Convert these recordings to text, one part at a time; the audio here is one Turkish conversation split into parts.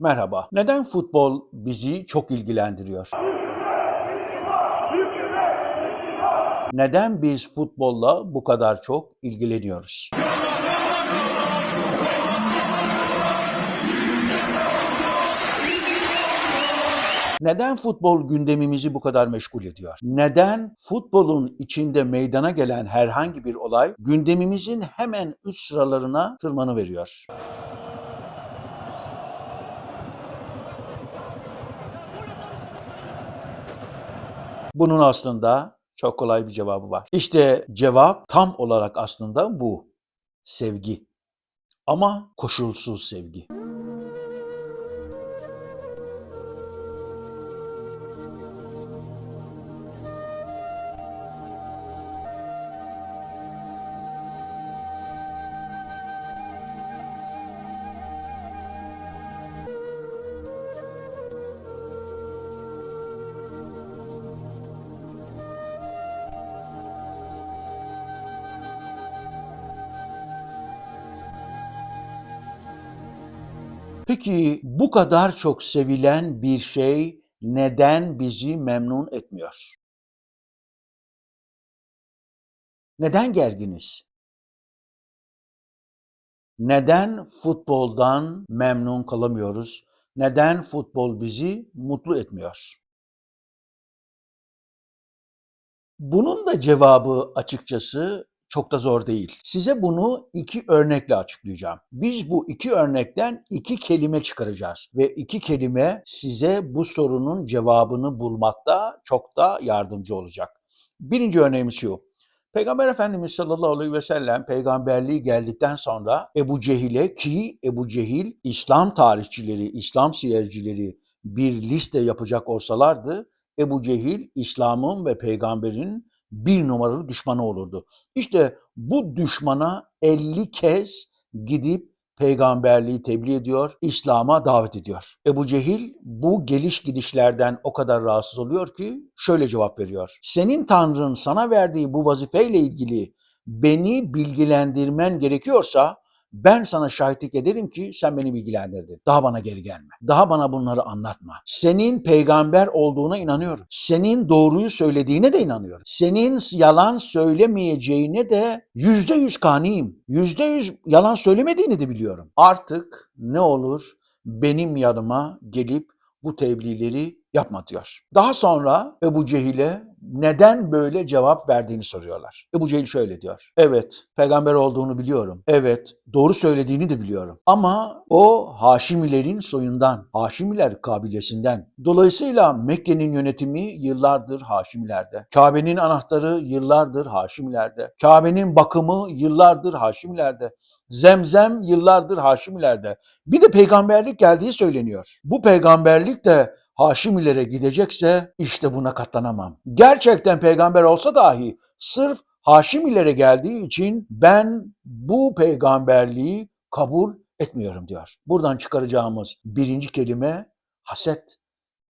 Merhaba. Neden futbol bizi çok ilgilendiriyor? Neden biz futbolla bu kadar çok ilgileniyoruz? Neden futbol gündemimizi bu kadar meşgul ediyor? Neden futbolun içinde meydana gelen herhangi bir olay gündemimizin hemen üst sıralarına tırmanıveriyor? Bunun aslında çok kolay bir cevabı var. İşte cevap tam olarak aslında bu. Sevgi. Ama koşulsuz sevgi. Peki bu kadar çok sevilen bir şey neden bizi memnun etmiyor? Neden gerginiz? Neden futboldan memnun kalamıyoruz? Neden futbol bizi mutlu etmiyor? Bunun da cevabı açıkçası çok da zor değil. Size bunu iki örnekle açıklayacağım. Biz bu iki örnekten iki kelime çıkaracağız ve iki kelime size bu sorunun cevabını bulmakta çok da yardımcı olacak. Birinci örneğimiz şu. Peygamber Efendimiz sallallahu aleyhi ve sellem peygamberliği geldikten sonra Ebu Cehil'e ki Ebu Cehil İslam tarihçileri, İslam siyercileri bir liste yapacak olsalardı Ebu Cehil İslam'ın ve peygamberin bir numaralı düşmanı olurdu. İşte bu düşmana 50 kez gidip peygamberliği tebliğ ediyor, İslam'a davet ediyor. Ebu Cehil bu geliş gidişlerden o kadar rahatsız oluyor ki şöyle cevap veriyor. Senin Tanrın sana verdiği bu vazifeyle ilgili beni bilgilendirmen gerekiyorsa ben sana şahitlik ederim ki sen beni bilgilendirdin. Daha bana geri gelme. Daha bana bunları anlatma. Senin peygamber olduğuna inanıyorum. Senin doğruyu söylediğine de inanıyorum. Senin yalan söylemeyeceğine de yüzde yüz kaniyim. Yüzde yüz yalan söylemediğini de biliyorum. Artık ne olur benim yanıma gelip bu tebliğleri yapma diyor. Daha sonra Ebu Cehil'e neden böyle cevap verdiğini soruyorlar. Ebu Cehil şöyle diyor. Evet, peygamber olduğunu biliyorum. Evet, doğru söylediğini de biliyorum. Ama o Haşimilerin soyundan, Haşimiler kabilesinden. Dolayısıyla Mekke'nin yönetimi yıllardır Haşimilerde. Kabe'nin anahtarı yıllardır Haşimilerde. Kabe'nin bakımı yıllardır Haşimilerde. Zemzem yıllardır Haşimilerde. Bir de peygamberlik geldiği söyleniyor. Bu peygamberlik de Haşimilere gidecekse işte buna katlanamam. Gerçekten peygamber olsa dahi sırf Haşimilere geldiği için ben bu peygamberliği kabul etmiyorum diyor. Buradan çıkaracağımız birinci kelime haset,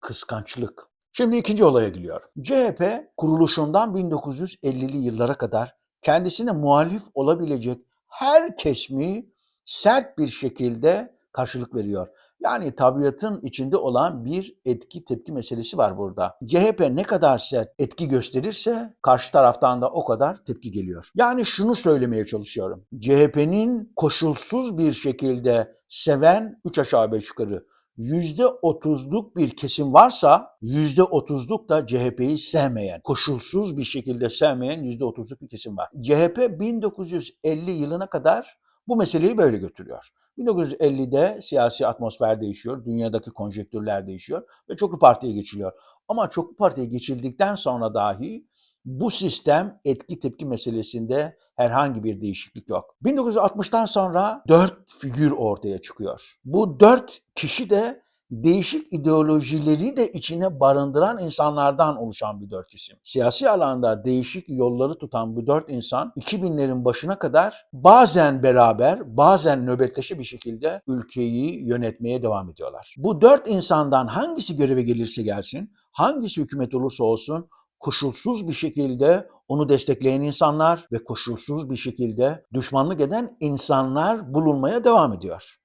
kıskançlık. Şimdi ikinci olaya geliyor. CHP kuruluşundan 1950'li yıllara kadar kendisine muhalif olabilecek her kesmi sert bir şekilde karşılık veriyor. Yani tabiatın içinde olan bir etki tepki meselesi var burada. CHP ne kadar sert etki gösterirse karşı taraftan da o kadar tepki geliyor. Yani şunu söylemeye çalışıyorum. CHP'nin koşulsuz bir şekilde seven 3 aşağı 5 yukarı %30'luk bir kesim varsa %30'luk da CHP'yi sevmeyen, koşulsuz bir şekilde sevmeyen %30'luk bir kesim var. CHP 1950 yılına kadar bu meseleyi böyle götürüyor. 1950'de siyasi atmosfer değişiyor, dünyadaki konjektürler değişiyor ve çoklu partiye geçiliyor. Ama çoklu partiye geçildikten sonra dahi bu sistem etki tepki meselesinde herhangi bir değişiklik yok. 1960'tan sonra dört figür ortaya çıkıyor. Bu dört kişi de değişik ideolojileri de içine barındıran insanlardan oluşan bir dört isim. Siyasi alanda değişik yolları tutan bu dört insan 2000'lerin başına kadar bazen beraber bazen nöbetleşe bir şekilde ülkeyi yönetmeye devam ediyorlar. Bu dört insandan hangisi göreve gelirse gelsin, hangisi hükümet olursa olsun koşulsuz bir şekilde onu destekleyen insanlar ve koşulsuz bir şekilde düşmanlık eden insanlar bulunmaya devam ediyor.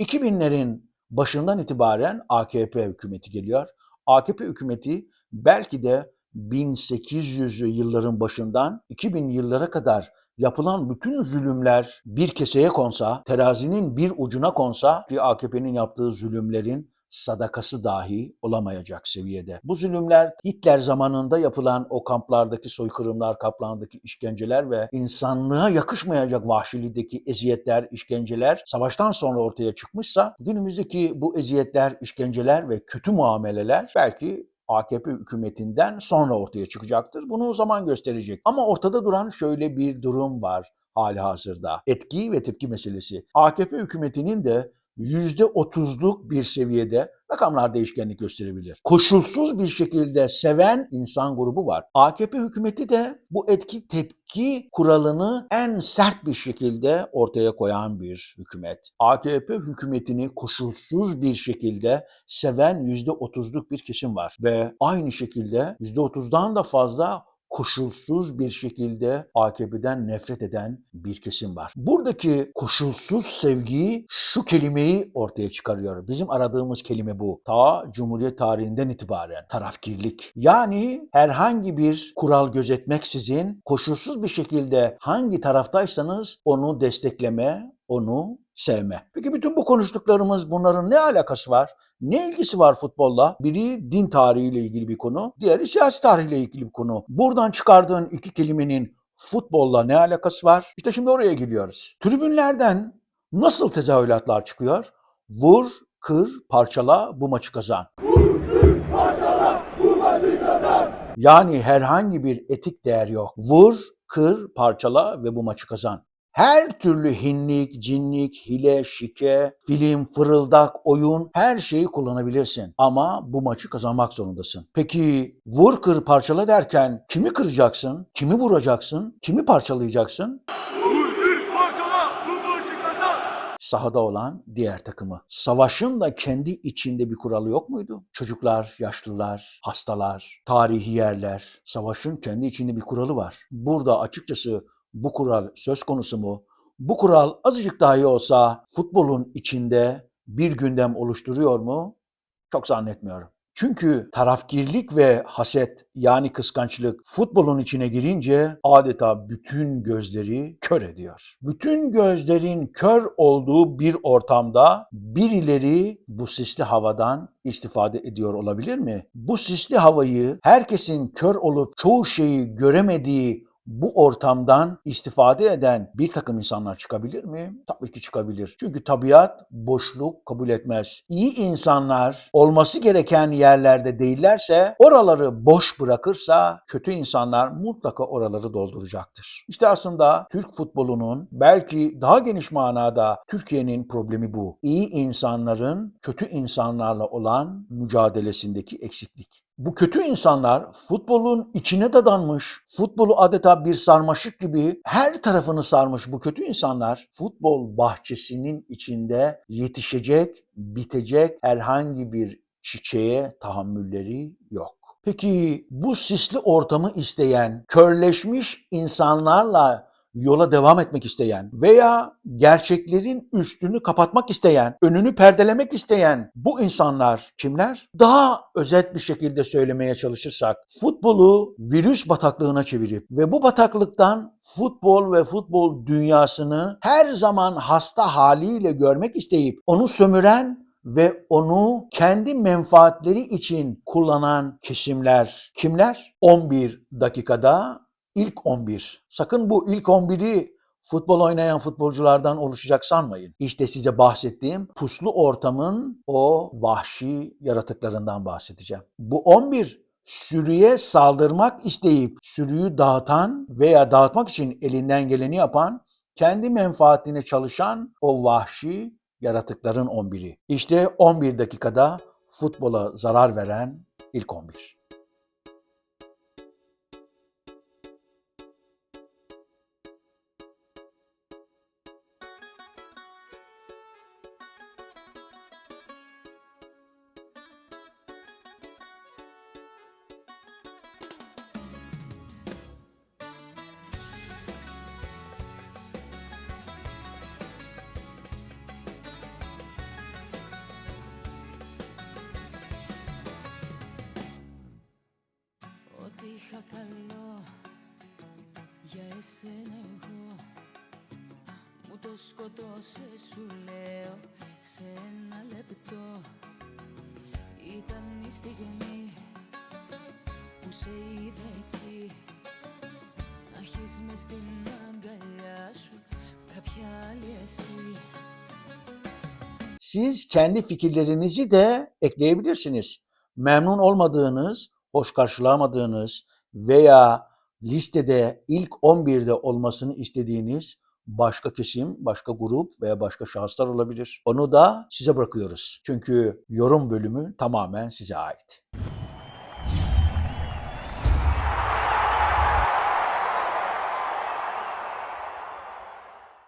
2000'lerin başından itibaren AKP hükümeti geliyor. AKP hükümeti belki de 1800'lü yılların başından 2000 yıllara kadar yapılan bütün zulümler bir keseye konsa, terazinin bir ucuna konsa ki AKP'nin yaptığı zulümlerin sadakası dahi olamayacak seviyede. Bu zulümler Hitler zamanında yapılan o kamplardaki soykırımlar, kaplandaki işkenceler ve insanlığa yakışmayacak vahşilideki eziyetler, işkenceler savaştan sonra ortaya çıkmışsa günümüzdeki bu eziyetler, işkenceler ve kötü muameleler belki AKP hükümetinden sonra ortaya çıkacaktır. Bunu zaman gösterecek. Ama ortada duran şöyle bir durum var hali hazırda. Etki ve tepki meselesi. AKP hükümetinin de %30'luk bir seviyede rakamlar değişkenlik gösterebilir. Koşulsuz bir şekilde seven insan grubu var. AKP hükümeti de bu etki tepki kuralını en sert bir şekilde ortaya koyan bir hükümet. AKP hükümetini koşulsuz bir şekilde seven %30'luk bir kesim var ve aynı şekilde %30'dan da fazla koşulsuz bir şekilde AKP'den nefret eden bir kesim var. Buradaki koşulsuz sevgiyi şu kelimeyi ortaya çıkarıyor. Bizim aradığımız kelime bu. Ta Cumhuriyet tarihinden itibaren tarafkirlik. Yani herhangi bir kural gözetmeksizin koşulsuz bir şekilde hangi taraftaysanız onu destekleme, onu sevme. Peki bütün bu konuştuklarımız bunların ne alakası var? Ne ilgisi var futbolla? Biri din tarihiyle ilgili bir konu, diğeri siyasi tarihle ilgili bir konu. Buradan çıkardığın iki kelimenin futbolla ne alakası var? İşte şimdi oraya geliyoruz. Tribünlerden nasıl tezahüratlar çıkıyor? Vur, kır, parçala, bu maçı kazan. Yani herhangi bir etik değer yok. Vur, kır, parçala ve bu maçı kazan. Her türlü hinlik, cinlik, hile, şike, film, fırıldak, oyun her şeyi kullanabilirsin. Ama bu maçı kazanmak zorundasın. Peki vur kır parçala derken kimi kıracaksın? Kimi vuracaksın? Kimi parçalayacaksın? Vur, kır, parçala, bu maçı kazan. Sahada olan diğer takımı. Savaşın da kendi içinde bir kuralı yok muydu? Çocuklar, yaşlılar, hastalar, tarihi yerler. Savaşın kendi içinde bir kuralı var. Burada açıkçası bu kural söz konusu mu? Bu kural azıcık dahi olsa futbolun içinde bir gündem oluşturuyor mu? Çok zannetmiyorum. Çünkü tarafkirlik ve haset yani kıskançlık futbolun içine girince adeta bütün gözleri kör ediyor. Bütün gözlerin kör olduğu bir ortamda birileri bu sisli havadan istifade ediyor olabilir mi? Bu sisli havayı herkesin kör olup çoğu şeyi göremediği bu ortamdan istifade eden bir takım insanlar çıkabilir mi? Tabii ki çıkabilir. Çünkü tabiat boşluk kabul etmez. İyi insanlar olması gereken yerlerde değillerse, oraları boş bırakırsa kötü insanlar mutlaka oraları dolduracaktır. İşte aslında Türk futbolunun belki daha geniş manada Türkiye'nin problemi bu. İyi insanların kötü insanlarla olan mücadelesindeki eksiklik. Bu kötü insanlar futbolun içine dadanmış, futbolu adeta bir sarmaşık gibi her tarafını sarmış bu kötü insanlar futbol bahçesinin içinde yetişecek, bitecek herhangi bir çiçeğe tahammülleri yok. Peki bu sisli ortamı isteyen, körleşmiş insanlarla yola devam etmek isteyen veya gerçeklerin üstünü kapatmak isteyen, önünü perdelemek isteyen bu insanlar kimler? Daha özet bir şekilde söylemeye çalışırsak futbolu virüs bataklığına çevirip ve bu bataklıktan futbol ve futbol dünyasını her zaman hasta haliyle görmek isteyip onu sömüren ve onu kendi menfaatleri için kullanan kesimler kimler? 11 dakikada ilk 11. Sakın bu ilk 11'i futbol oynayan futbolculardan oluşacak sanmayın. İşte size bahsettiğim puslu ortamın o vahşi yaratıklarından bahsedeceğim. Bu 11 sürüye saldırmak isteyip sürüyü dağıtan veya dağıtmak için elinden geleni yapan, kendi menfaatine çalışan o vahşi yaratıkların 11'i. İşte 11 dakikada futbola zarar veren ilk 11. το σκοτώσες σου λέω σε ένα λεπτό Ήταν η στιγμή που σε είδα εκεί Να έχεις μες στην αγκαλιά σου κάποια άλλη εσύ Siz kendi fikirlerinizi de ekleyebilirsiniz. Memnun olmadığınız, hoş karşılamadığınız veya listede ilk 11'de olmasını istediğiniz başka kesim, başka grup veya başka şahıslar olabilir. Onu da size bırakıyoruz. Çünkü yorum bölümü tamamen size ait.